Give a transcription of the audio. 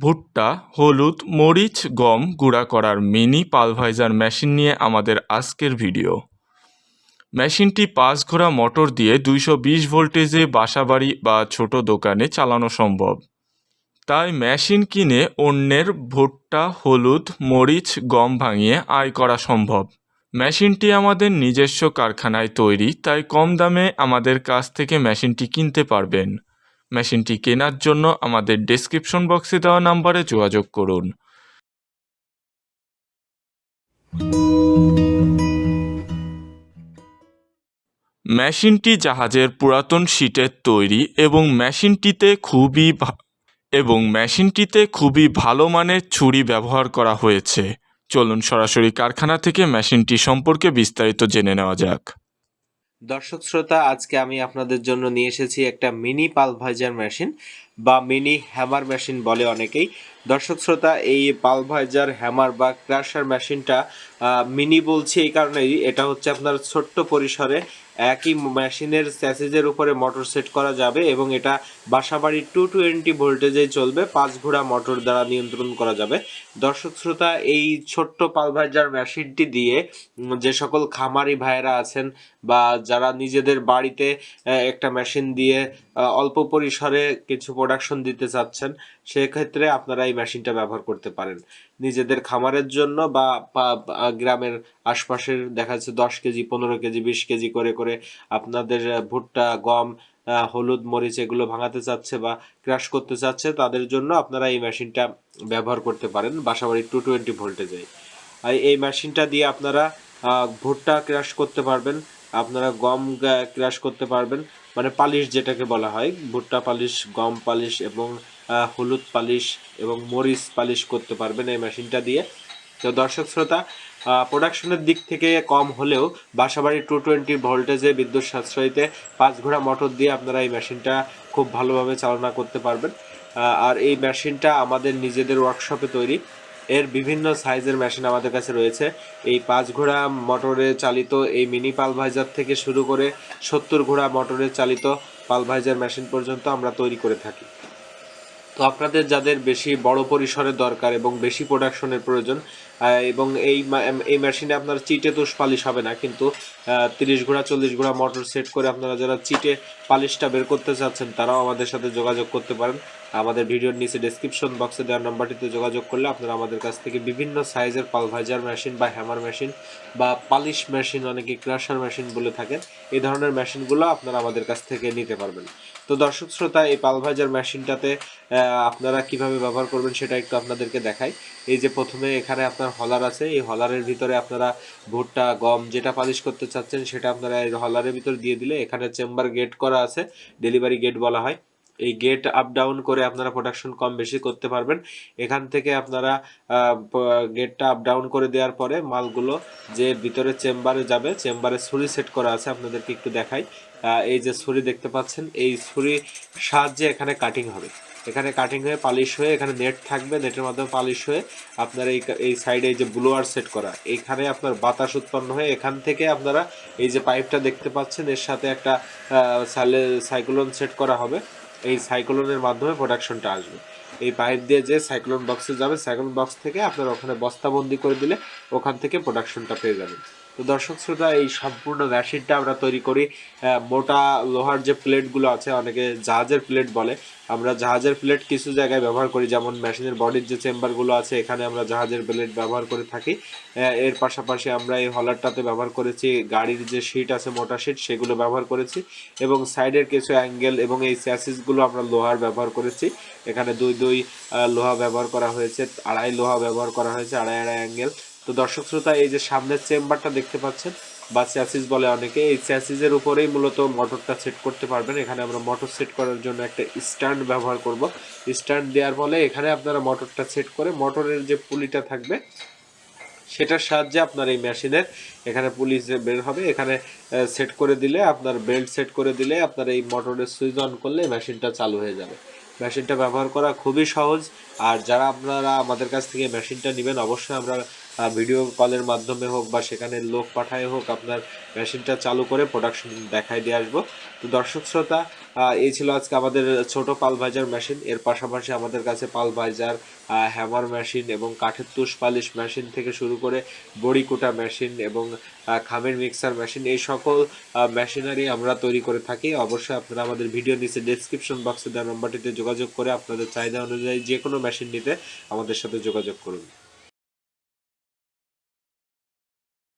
ভুট্টা, হলুদ, মরিচ, গম গুঁড়া করার মিনি পালভাইজার মেশিন নিয়ে আমাদের আজকের ভিডিও। মেশিনটি পাঁচ ঘোড়া মোটর দিয়ে দুইশো বিশ ভোল্টেজে বাসাবাড়ি বা ছোট দোকানে চালানো সম্ভব। তাই মেশিন কিনে অন্যের ভুট্টা, হলুদ, মরিচ, গম ভাঙিয়ে আয় করা সম্ভব। মেশিনটি আমাদের নিজস্ব কারখানায় তৈরি, তাই কম দামে আমাদের কাছ থেকে মেশিনটি কিনতে পারবেন। মেশিনটি কেনার জন্য আমাদের ডেসক্রিপশন বক্সে দেওয়া নাম্বারে যোগাযোগ করুন। মেশিনটি জাহাজের পুরাতন শীটের তৈরি এবং মেশিনটিতে খুবই এবং মেশিনটিতে খুবই ভালো মানের ছুরি ব্যবহার করা হয়েছে। চলুন সরাসরি কারখানা থেকে মেশিনটি সম্পর্কে বিস্তারিত জেনে নেওয়া যাক। দর্শক শ্রোতা, আজকে আমি আপনাদের জন্য নিয়ে এসেছি একটা মিনি পাল ভাইজার মেশিন বা মিনি হ্যামার মেশিন বলে অনেকেই। দর্শক শ্রোতা, এই পালভাইজার হ্যামার বা ক্রাশার মেশিনটা মিনি বলছি এই কারণেই। এটা হচ্ছে আপনার ছোট্ট পরিসরে একই মেশিনের স্যাসেজের উপরে মোটর সেট করা যাবে এবং এটা বাসাবাড়ির টু টোয়েন্টি ভোল্টেজে চলবে, পাঁচ ঘোড়া মোটর দ্বারা নিয়ন্ত্রণ করা যাবে। দর্শক শ্রোতা, এই ছোট্ট পালভাইজার মেশিনটি দিয়ে যে সকল খামারি ভাইয়েরা আছেন বা যারা নিজেদের বাড়িতে একটা মেশিন দিয়ে অল্প পরিসরে কিছু প্রোডাকশন দিতে চাচ্ছেন সেক্ষেত্রে আপনারা এই মেশিনটা ব্যবহার করতে পারেন। নিজেদের খামারের জন্য বা গ্রামের আশপাশের দেখা যাচ্ছে দশ কেজি, পনেরো কেজি, বিশ কেজি করে করে আপনাদের ভুট্টা, গম হলুদ, মরিচ এগুলো ভাঙাতে চাচ্ছে বা ক্রাশ করতে চাচ্ছে তাদের জন্য আপনারা এই মেশিনটা ব্যবহার করতে পারেন বাসাবাড়ির টু টোয়েন্টি ভোল্টেজে। আর এই মেশিনটা দিয়ে আপনারা ভুট্টা ক্রাশ করতে পারবেন, আপনারা গম ক্রাশ করতে পারবেন। মানে পালিশ যেটাকে বলা হয়, ভুট্টা পালিশ, গম পালিশ এবং হলুদ পালিশ এবং মরিচ পালিশ করতে পারবেন এই মেশিনটা দিয়ে। তো দর্শক শ্রোতা প্রোডাকশনের দিক থেকে কম হলেও বাসাবাড়ি টু টোয়েন্টি ভোল্টেজে বিদ্যুৎ সাশ্রয়ীতে পাঁচ ঘোড়া মোটর দিয়ে আপনারা এই মেশিনটা খুব ভালোভাবে চালনা করতে পারবেন। আর এই মেশিনটা আমাদের নিজেদের ওয়ার্কশপে তৈরি। এর বিভিন্ন সাইজের মেশিন আমাদের কাছে রয়েছে। এই পাঁচ ঘোড়া মোটরে চালিত এই মিনি পালভাইজার থেকে শুরু করে সত্তর ঘোড়া মোটরে চালিত পালভাইজার মেশিন পর্যন্ত আমরা তৈরি করে থাকি। তো আপনাদের যাদের বেশি বড় পরিসরের দরকার এবং বেশি প্রোডাকশনের প্রয়োজন এবং এই এই মেশিনে আপনার চিটে তুষ পালিশ হবে না। কিন্তু তিরিশ ঘোড়া, চল্লিশ ঘোড়া মোটর সেট করে আপনারা যারা চিটে পালিশটা বের করতে চাচ্ছেন, তারাও আমাদের সাথে যোগাযোগ করতে পারেন। আমাদের ভিডিওর নিচে ডেসক্রিপশন বক্সে দেওয়ার নাম্বারটিতে যোগাযোগ করলে আপনারা আমাদের কাছ থেকে বিভিন্ন সাইজের পালভাইজার মেশিন বা হ্যামার মেশিন বা পালিশ মেশিন অনেকে ক্রাশার মেশিন বলে থাকেন, এই ধরনের মেশিনগুলো আপনারা আমাদের কাছ থেকে নিতে পারবেন। তো দর্শক শ্রোতা, এই পালভাইজার মেশিনটাতে আপনারা কীভাবে ব্যবহার করবেন সেটা একটু আপনাদেরকে দেখাই। এই যে প্রথমে এখানে আপনার হলার আছে, এই হলারের ভিতরে আপনারা ভুট্টা, গম যেটা পালিশ করতে চাচ্ছেন সেটা আপনারা এই হলারের ভিতর দিয়ে দিলে এখানে চেম্বার গেট করা আছে, ডেলিভারি গেট বলা হয়। এই গেট আপ ডাউন করে আপনারা প্রোডাকশন কম বেশি করতে পারবেন। এখান থেকে আপনারা গেটটা আপ ডাউন করে দেওয়ার পরে মালগুলো যে ভিতরে চেম্বারে যাবে, চেম্বারে ছুরি সেট করা আছে, আপনাদেরকে একটু দেখাই। এই যে ছুরি দেখতে পাচ্ছেন, এই ছুরি সাহায্যে এখানে কাটিং হবে। এখানে কাটিং হয়ে পালিশ হয়ে এখানে নেট থাকবে নেটের মাধ্যমে পালিশ হয়ে আপনার এই এই সাইডে এই যে ব্লোয়ার সেট করা, এখানে আপনার বাতাস উৎপন্ন হয়ে এখান থেকে আপনারা এই যে পাইপটা দেখতে পাচ্ছেন, এর সাথে একটা সাইক্লোন সেট করা হবে, এই সাইক্লোনের মাধ্যমে প্রোডাকশনটা আসবে। এই পাইপ দিয়ে যে সাইক্লোন বক্সে যাবে সাইক্লোন বক্স থেকে আপনারা ওখানে বস্তাবন্দি করে দিলে ওখান থেকে প্রোডাকশনটা পেয়ে যাবেন। তো দর্শক শ্রোতা, এই সম্পূর্ণ মেশিনটা আমরা তৈরি করি। মোটা লোহার যে প্লেটগুলো আছে, অনেকে জাহাজের প্লেট বলে। আমরা জাহাজের প্লেট কিছু জায়গায় ব্যবহার করি, যেমন মেশিনের বডির যে চেম্বারগুলো আছে, এখানে আমরা জাহাজের প্লেট ব্যবহার করে থাকি। এর পাশাপাশি আমরা এই হলারটাতে ব্যবহার করেছি, গাড়ির যে শিট আছে, মোটা শিট সেগুলো ব্যবহার করেছি। এবং সাইডের কিছু অ্যাঙ্গেল এবং এই স্যাসিসগুলো আমরা লোহার ব্যবহার করেছি। এখানে দুই দুই লোহা ব্যবহার করা হয়েছে, আড়াই লোহা ব্যবহার করা হয়েছে, আড়াই আড়াই অ্যাঙ্গেল তো দর্শক শ্রোতা, এই যে সামনের চেম্বারটা দেখতে পাচ্ছেন, বা চ্যাসিস বলে অনেকে, এই চ্যাসিসের উপরেই মূলত মোটরটা সেট করতে পারবেন। এখানে আমরা মোটর সেট করার জন্য একটা স্ট্যান্ড ব্যবহার করব। স্ট্যান্ড দেওয়ার ফলে এখানে আপনারা মোটরটা সেট করে মোটরের যে পুলিটা থাকবে, সেটার সাহায্যে আপনার এই মেশিনের এখানে পুলিশ বের হবে, এখানে সেট করে দিলে, আপনার বেল্ট সেট করে দিলে আপনার এই মোটরের সুইচ অন করলে মেশিনটা চালু হয়ে যাবে। মেশিনটা ব্যবহার করা খুবই সহজ, আর যারা আপনারা আমাদের কাছ থেকে মেশিনটা নেবেন, অবশ্যই আমরা ভিডিও কলের মাধ্যমে হোক বা সেখানে লোক পাঠায় হোক, আপনার মেশিনটা চালু করে প্রোডাকশন দেখাই দিয়ে আসব। তো দর্শক শ্রোতা এই ছিল আজকে আমাদের ছোট পাল ভাইজার মেশিন এর পাশাপাশি আমাদের কাছে পাল ভাইজার হ্যামার মেশিন এবং কাঠের তুষ পালিশ মেশিন থেকে শুরু করে বড়ি কুটা মেশিন এবং খামের মিক্সার মেশিন এই সকল মেশিনারি আমরা তৈরি করে থাকি। অবশ্যই আপনারা আমাদের ভিডিও নিচে ডেসক্রিপশন বক্সে দেওয়া নম্বরটিতে যোগাযোগ করে আপনাদের চাহিদা অনুযায়ী যে কোনো মেশিন নিতে আমাদের সাথে যোগাযোগ করুন।